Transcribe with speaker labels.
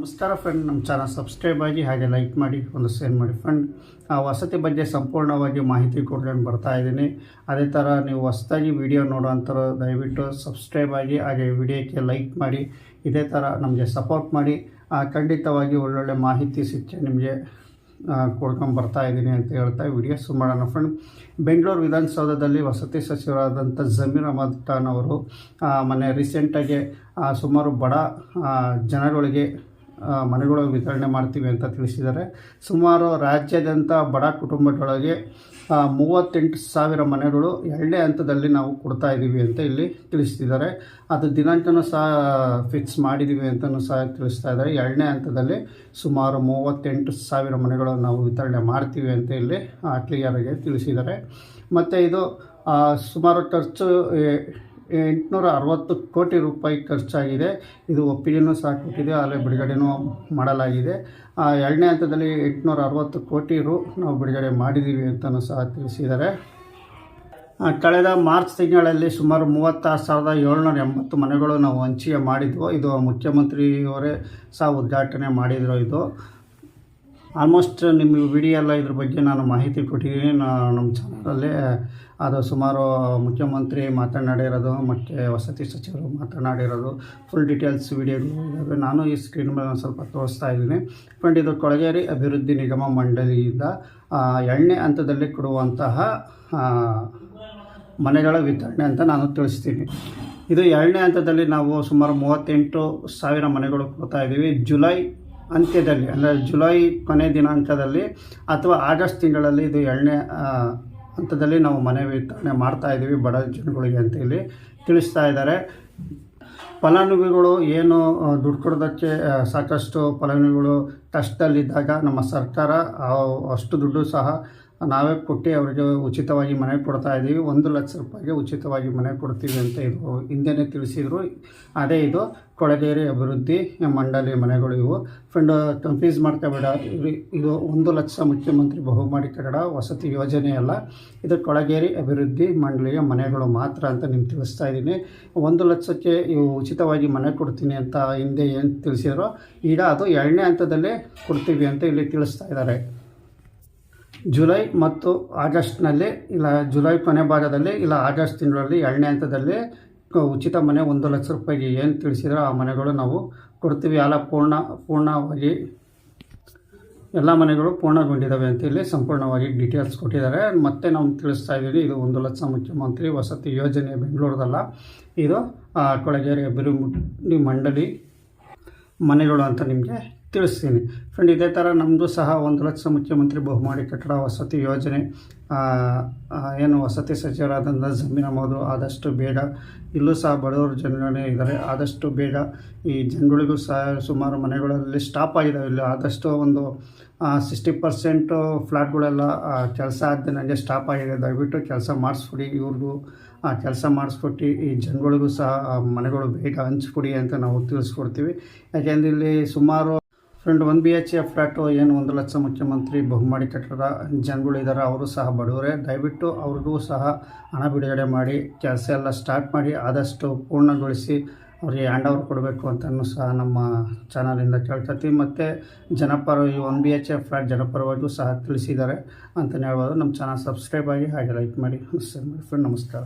Speaker 1: ನಮಸ್ಕಾರ ಫ್ರೆಂಡ್ ನಮ್ಮ channel subscribe ಆಗಿ ಹಾಗೆ ಲೈಕ್ ಮಾಡಿ, ಒಂದು ಶೇರ್ ಮಾಡಿ ಫ್ರೆಂಡ್ ಆ ವಸತಿ ಬಗ್ಗೆ ಸಂಪೂರ್ಣವಾಗಿ ಮಾಹಿತಿ ಕೊಡ್ಕೊಂಡು ಬರ್ತಾ ಇದ್ದೀನಿ. ಅದೇ ಥರ ನೀವು ಹೊಸದಾಗಿ ವಿಡಿಯೋ ನೋಡೋಂಥರ ದಯವಿಟ್ಟು ಸಬ್ಸ್ಕ್ರೈಬ್ ಆಗಿ ಹಾಗೆ ವಿಡಿಯೋಕ್ಕೆ ಲೈಕ್ ಮಾಡಿ, ಇದೇ ಥರ ನಮಗೆ ಸಪೋರ್ಟ್ ಮಾಡಿ. ಖಂಡಿತವಾಗಿ ಒಳ್ಳೊಳ್ಳೆ ಮಾಹಿತಿ ಸಿಕ್ಕೆ ನಿಮಗೆ ಕೊಡ್ಕೊಂಡು ಬರ್ತಾ ಇದ್ದೀನಿ ಅಂತ ಹೇಳ್ತಾ ವಿಡಿಯೋ ಶುರು ಮಾಡೋಣ ಫ್ರೆಂಡ್ ಬೆಂಗಳೂರು ವಿಧಾನಸೌಧದಲ್ಲಿ ವಸತಿ ಸಚಿವರಾದಂಥ ಜಮೀರ್ ಅಹಮದ್ ಖಾನ್ ಅವರು ಮೊನ್ನೆ ರೀಸೆಂಟಾಗಿ ಸುಮಾರು ಬಡ ಜನಗಳಿಗೆ ಮನೆಗಳು ವಿತರಣೆ ಮಾಡ್ತೀವಿ ಅಂತ ತಿಳಿಸಿದ್ದಾರೆ. ಸುಮಾರು ರಾಜ್ಯಾದ್ಯಂತ ಬಡ ಕುಟುಂಬದೊಳಗೆ ಮೂವತ್ತೆಂಟು ಸಾವಿರ ಮನೆಗಳು ಎರಡನೇ ಹಂತದಲ್ಲಿ ನಾವು ಕೊಡ್ತಾ ಇದ್ದೀವಿ ಅಂತ ಇಲ್ಲಿ ತಿಳಿಸ್ತಿದ್ದಾರೆ ಅದು ದಿನಾಂಕನೂ ಸಹ ಫಿಕ್ಸ್ ಮಾಡಿದ್ದೀವಿ ಅಂತಲೂ ಸಹ ತಿಳಿಸ್ತಾ ಇದ್ದಾರೆ. ಎರಡನೇ ಹಂತದಲ್ಲಿ ಸುಮಾರು ಮೂವತ್ತೆಂಟು ಸಾವಿರ ಮನೆಗಳನ್ನು ನಾವು ವಿತರಣೆ ಮಾಡ್ತೀವಿ ಅಂತ ಇಲ್ಲಿ ಕ್ಲಿಯರಾಗಿ ತಿಳಿಸಿದ್ದಾರೆ. ಮತ್ತು ಇದು ಸುಮಾರು ಖರ್ಚು ಎಂಟುನೂರ ಅರವತ್ತು ಕೋಟಿ ರೂಪಾಯಿ ಖರ್ಚಾಗಿದೆ. ಇದು ಒಪ್ಪಿಗೆನೂ ಸಹ ಕೊಟ್ಟಿದೆ. ಅಲ್ಲೇ ಬಿಡುಗಡೆನೂ ಮಾಡಲಾಗಿದೆ. ಎರಡನೇ ಹಂತದಲ್ಲಿ ಎಂಟುನೂರ ಅರವತ್ತು ಕೋಟಿ ರು ನಾವು ಬಿಡುಗಡೆ ಮಾಡಿದ್ದೀವಿ ಅಂತಲೂ ಸಹ ತಿಳಿಸಿದ್ದಾರೆ. ಕಳೆದ ಮಾರ್ಚ್ ತಿಂಗಳಲ್ಲಿ ಸುಮಾರು ಮೂವತ್ತಾರು ಸಾವಿರದ ಏಳ್ನೂರ ಎಂಬತ್ತು ಮನೆಗಳು ನಾವು ಹಂಚಿಕೆ ಮಾಡಿದ್ವು. ಇದು ಮುಖ್ಯಮಂತ್ರಿಯವರೇ ಸಹ ಉದ್ಘಾಟನೆ ಮಾಡಿದರು ಇದು. ಆಲ್ಮೋಸ್ಟ್ ನಿಮ್ಮ ವಿಡಿಯೋ ಎಲ್ಲ ಇದ್ರ ಬಗ್ಗೆ ನಾನು ಮಾಹಿತಿ ಕೊಟ್ಟಿದ್ದೀನಿ. ನಮ್ಮ ಚಾನಲಲ್ಲಿ, ಅದು ಸುಮಾರು ಮುಖ್ಯಮಂತ್ರಿ ಮಾತನಾಡಿರೋದು, ಮತ್ತು ವಸತಿ ಸಚಿವರು ಮಾತನಾಡಿರೋದು ಫುಲ್ ಡೀಟೇಲ್ಸ್ ವಿಡಿಯೋಗಳು ಇದ್ದಾವೆ ನಾನು ಈ ಸ್ಕ್ರೀನ್ ಮೇಲೆ ಸ್ವಲ್ಪ ತೋರಿಸ್ತಾ ಇದ್ದೀನಿ. ಫ್ರೆಂಡ್ ಇದು ಕೊಳಗೇರಿ ಅಭಿವೃದ್ಧಿ ನಿಗಮ ಮಂಡಳಿಯಿಂದ ಎಣ್ಣೆ ಹಂತದಲ್ಲಿ ಕೊಡುವಂತಹ ಮನೆಗಳ ವಿತರಣೆ ಅಂತ ನಾನು ತಿಳಿಸ್ತೀನಿ. ಇದು ಎರಡನೇ ಹಂತದಲ್ಲಿ ನಾವು ಸುಮಾರು ಮೂವತ್ತೆಂಟು ಸಾವಿರ ಮನೆಗಳು ಕೊಡ್ತಾ ಇದ್ದೀವಿ ಜುಲೈ ಅಂತ್ಯದಲ್ಲಿ, ಅಂದರೆ ಜುಲೈ ಕೊನೆ ದಿನಾಂಕದಲ್ಲಿ ಅಥವಾ ಆಗಸ್ಟ್ ತಿಂಗಳಲ್ಲಿ ಇದು ಎರಡನೇ ಹಂತದಲ್ಲಿ ನಾವು ಮನೆ ವಿತರಣೆ ಮಾಡ್ತಾ ಇದ್ದೀವಿ ಬಡ ಜನಗಳಿಗೆ ಅಂತ ಹೇಳಿ ತಿಳಿಸ್ತಾ ಇದ್ದಾರೆ. ಫಲಾನುಭವಿಗಳು ಏನು ದುಡ್ಡು ಕೊಡೋದಕ್ಕೆ ಸಾಕಷ್ಟು ಫಲಾನುಭವಿಗಳು ಕಷ್ಟದಲ್ಲಿದ್ದಾಗ ನಮ್ಮ ಸರ್ಕಾರ ಅಷ್ಟು ದುಡ್ಡು ಸಹ ನಾವೇ ಕೊಟ್ಟು ಅವರಿಗೆ ಉಚಿತವಾಗಿ ಮನೆ ಕೊಡ್ತಾ ಇದ್ದೀವಿ. ಒಂದು ಲಕ್ಷ ರೂಪಾಯಿಗೆ ಉಚಿತವಾಗಿ ಮನೆ ಕೊಡ್ತೀವಿ ಅಂತ ಇದು ಹಿಂದೆನೇ ತಿಳಿಸಿದರು. ಅದೇ ಇದು ಕೊಳಗೇರಿ ಅಭಿವೃದ್ಧಿ ಮಂಡಳಿ ಮನೆಗಳು ಇವು. ಫ್ರೆಂಡ್ ಕನ್ಫ್ಯೂಸ್ ಮಾಡ್ಕೋಬೇಡ ಇದು ಒಂದು ಲಕ್ಷ ಮುಖ್ಯಮಂತ್ರಿ ಬಹುಮಾಡಿ ಕಟ್ಟಡ ವಸತಿ ಯೋಜನೆ ಅಲ್ಲ. ಇದು ಕೊಳಗೇರಿ ಅಭಿವೃದ್ಧಿ ಮಂಡಳಿಯ ಮನೆಗಳು ಮಾತ್ರ ಅಂತ ನಿಮ್ಗೆ ತಿಳಿಸ್ತಾ ಇದ್ದೀನಿ. ಒಂದು ಲಕ್ಷಕ್ಕೆ ಇವು ಉಚಿತವಾಗಿ ಮನೆ ಕೊಡ್ತೀನಿ ಅಂತ ಹಿಂದೆ ಏನು ತಿಳಿಸಿದ್ರು ಈಗ ಅದು ಎರಡನೇ ಹಂತದಲ್ಲೇ ಕೊಡ್ತೀವಿ ಅಂತ ಇಲ್ಲಿ ತಿಳಿಸ್ತಾ ಇದ್ದಾರೆ. ಜುಲೈ ಮತ್ತು ಆಗಸ್ಟ್ನಲ್ಲಿ ಇಲ್ಲ, ಜುಲೈ ಕೊನೆ ಭಾಗದಲ್ಲಿ ಇಲ್ಲ, ಆಗಸ್ಟ್ ತಿಂಗಳಲ್ಲಿ ಎರಡನೇ ಹಂತದಲ್ಲಿ ಉಚಿತ ಮನೆ ಒಂದು ಲಕ್ಷ ರೂಪಾಯಿಗೆ ಏನು ತಿಳಿಸಿದ್ರೆ ಆ ಮನೆಗಳು ನಾವು ಕೊಡ್ತೀವಿ. ಎಲ್ಲ ಪೂರ್ಣ, ಪೂರ್ಣವಾಗಿ ಎಲ್ಲ ಮನೆಗಳು ಪೂರ್ಣಗೊಂಡಿದ್ದಾವೆ ಅಂತ ಇಲ್ಲಿ ಸಂಪೂರ್ಣವಾಗಿ ಡೀಟೇಲ್ಸ್ ಕೊಟ್ಟಿದ್ದಾರೆ. ಮತ್ತೆ ನಾವು ತಿಳಿಸ್ತಾ ಇದ್ದೀವಿ, ಇದು ಒಂದು ಲಕ್ಷ ಮುಖ್ಯಮಂತ್ರಿ ವಸತಿ ಯೋಜನೆ ಬೆಂಗಳೂರದಲ್ಲ. ಇದು ಕೊಳಗೇರಿ ಅಭಿವೃದ್ಧಿ ಮಂಡಳಿ ಮನೆಗಳು ಅಂತ ನಿಮಗೆ ತಿಳಿಸ್ತೀನಿ. ಫ್ರೆಂಡ್, ಇದೇ ಥರ ನಮ್ಮದು ಸಹ ಒಂದು ಲಕ್ಷ ಮುಖ್ಯಮಂತ್ರಿ ಬಹುಮಾಡಿ ಕಟ್ಟಡ ವಸತಿ ಯೋಜನೆ ಏನು ವಸತಿ ಸಚಿವರಾದಂಥ ಜಮೀನು ಅಹಮದು ಆದಷ್ಟು ಬೇಗ. ಇಲ್ಲೂ ಸಹ ಬಡವರು ಜನಗಳೇ ಇದ್ದಾರೆ ಆದಷ್ಟು ಬೇಗ ಈ ಜನಗಳಿಗೂ ಸಹ ಸುಮಾರು ಮನೆಗಳಲ್ಲಿ ಸ್ಟಾಪ್ ಆಗಿದ್ದಾವೆ ಇಲ್ಲಿ ಆದಷ್ಟು ಒಂದು ಸಿಕ್ಸ್ಟಿ ಪರ್ಸೆಂಟು ಫ್ಲ್ಯಾಟ್ಗಳೆಲ್ಲ ಕೆಲಸ ಆಗದೆ ನನಗೆ ಸ್ಟಾಪ್ ಆಗಿದೆ. ದಯವಿಟ್ಟು ಕೆಲಸ ಮಾಡಿಸ್ಕೊಡಿ ಇವ್ರಿಗೂ. ಆ, ಕೆಲಸ ಮಾಡಿಸ್ಕೊಟ್ಟು ಈ ಜನಗಳಿಗೂ ಸಹ ಮನೆಗಳು ಬೇಗ ಹಂಚ್ಕೊಡಿ ಅಂತ ನಾವು ತಿಳಿಸ್ಕೊಡ್ತೀವಿ. ಯಾಕೆಂದ್ರೆ ಇಲ್ಲಿ ಸುಮಾರು friend, one B H F flat ಏನು ಒಂದು ಲಕ್ಷ ಮುಖ್ಯಮಂತ್ರಿ ಬಹುಮಾಡಿ ಕಟ್ಟಡ ಜನಗಳು ಇದ್ದಾರೆ ಅವರು ಸಹ ಬಡವರೇ. ದಯವಿಟ್ಟು ಅವ್ರಿಗೂ ಸಹ ಹಣ ಬಿಡುಗಡೆ ಮಾಡಿ, ಕೆಲಸ ಎಲ್ಲ ಸ್ಟಾರ್ಟ್ ಮಾಡಿ, ಆದಷ್ಟು ಪೂರ್ಣಗೊಳಿಸಿ ಅವರಿಗೆ ಹ್ಯಾಂಡ್ ಓವರ್ ಕೊಡಬೇಕು ಅಂತಲೂ ಸಹ ನಮ್ಮ ಚಾನಲಿಂದ ಕೇಳ್ತೈತಿ. ಮತ್ತು ಜನಪರ, ಈ one B H A flat ಜನಪರವಾಗಿಯೂ ಸಹ ತಿಳಿಸಿದ್ದಾರೆ ಅಂತಲೇ ಹೇಳ್ಬೋದು. ನಮ್ಮ ಚಾನಲ್ ಸಬ್ಸ್ಕ್ರೈಬ್ ಆಗಿ ಹಾಗೆ ಲೈಕ್ ಮಾಡಿ ಶೇರ್ ಮಾಡಿ. ಫ್ರೆಂಡ್ ನಮಸ್ಕಾರ.